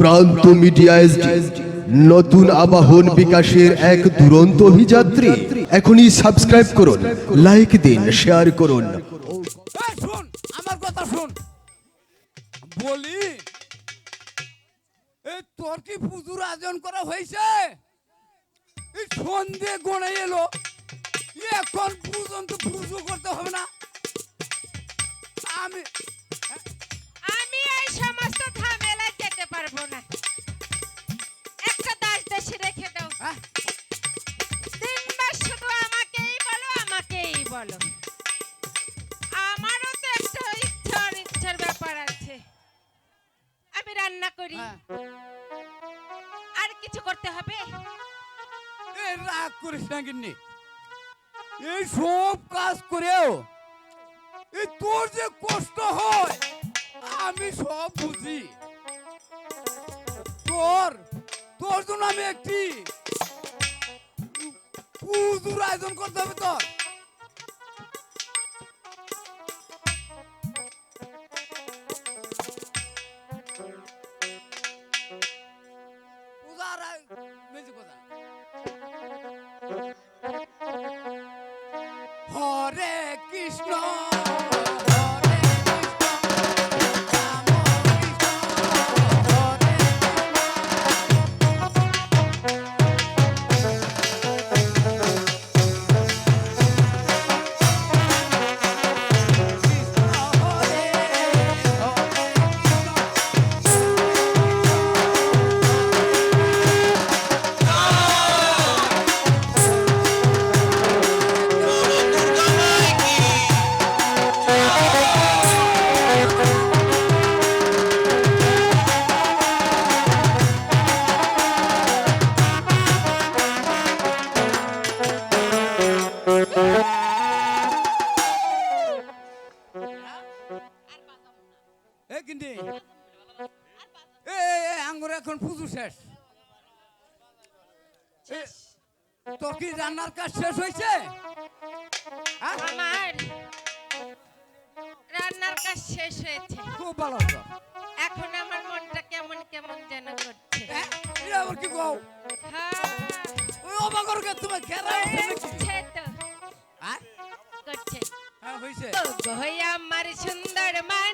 প্রান্ত media SD, নতুন আবাহন বিকাশের এক দুরন্ত অভিযাত্রী। এখনই সাবস্ক্রাইব করুন লাইক দিন শেয়ার করুন। শুন, আমার কথা শুন। বলি, এই তোর কি পুজোর আয়োজন করা হয়েছে? এই সন্ধে গড়ে এলো। এখন পর্যন্ত পুজো করতে হবে না। আমি বলো। আমারও তো একটা ইচ্ছার ইচ্ছার ব্যাপার আছে। আমি রান্না করি। হ্যাঁ। আর কিছু করতে হবে? রাগ করিস না কিন্নি এই সব কাজ করেও এই তোর যে কষ্ট হয় আমি সব বুঝি। তোর তোর জন্য আমি একটি পুজোর আয়োজন করতে হবে তোর। কৃষ্ণ এখন পুজো শেষ। তোর কি রান্নার কাজ শেষ হয়েছে? হ্যাঁ? আমার রান্নার কাজ শেষ হয়েছে। খুব ভালো তো এখন আমার মনটা কেমন কেমন যেন করছে? আবার কি কও হ্যাঁ। ওই অবাকর কে তুমি খেলা হচ্ছে তো। হ্যাঁ? করছে। হ্যাঁ হই আমার সুন্দর মানুষ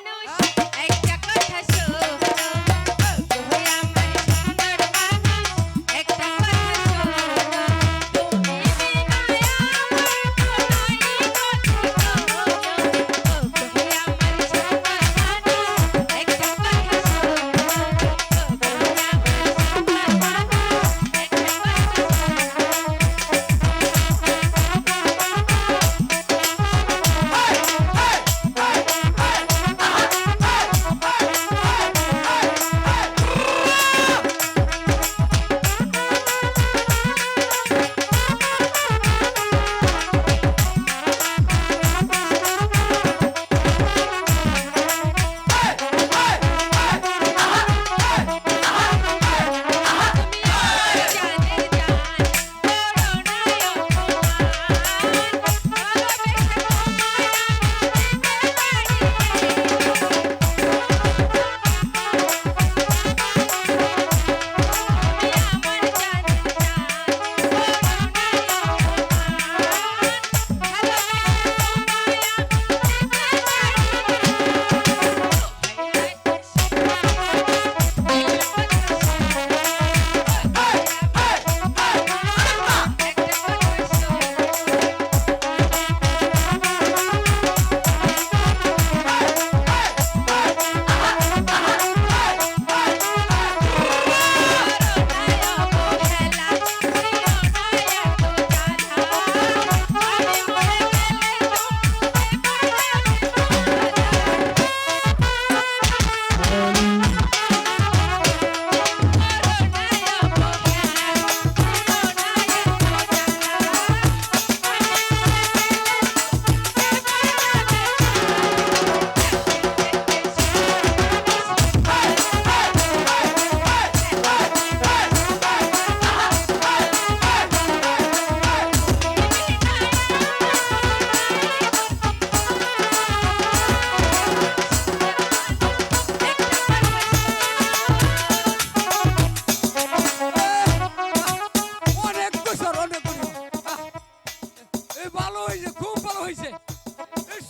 হয়েছে, খুব ভালো হয়েছে।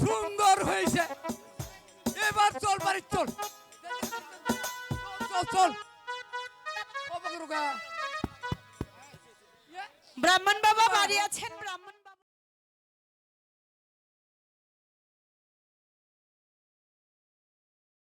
সুন্দর হয়েছে। এবার চল, বাড়ি চল। চল চল ব্রাহ্মণ বাবা বাড়ি আছেন? ব্রাহ্মণ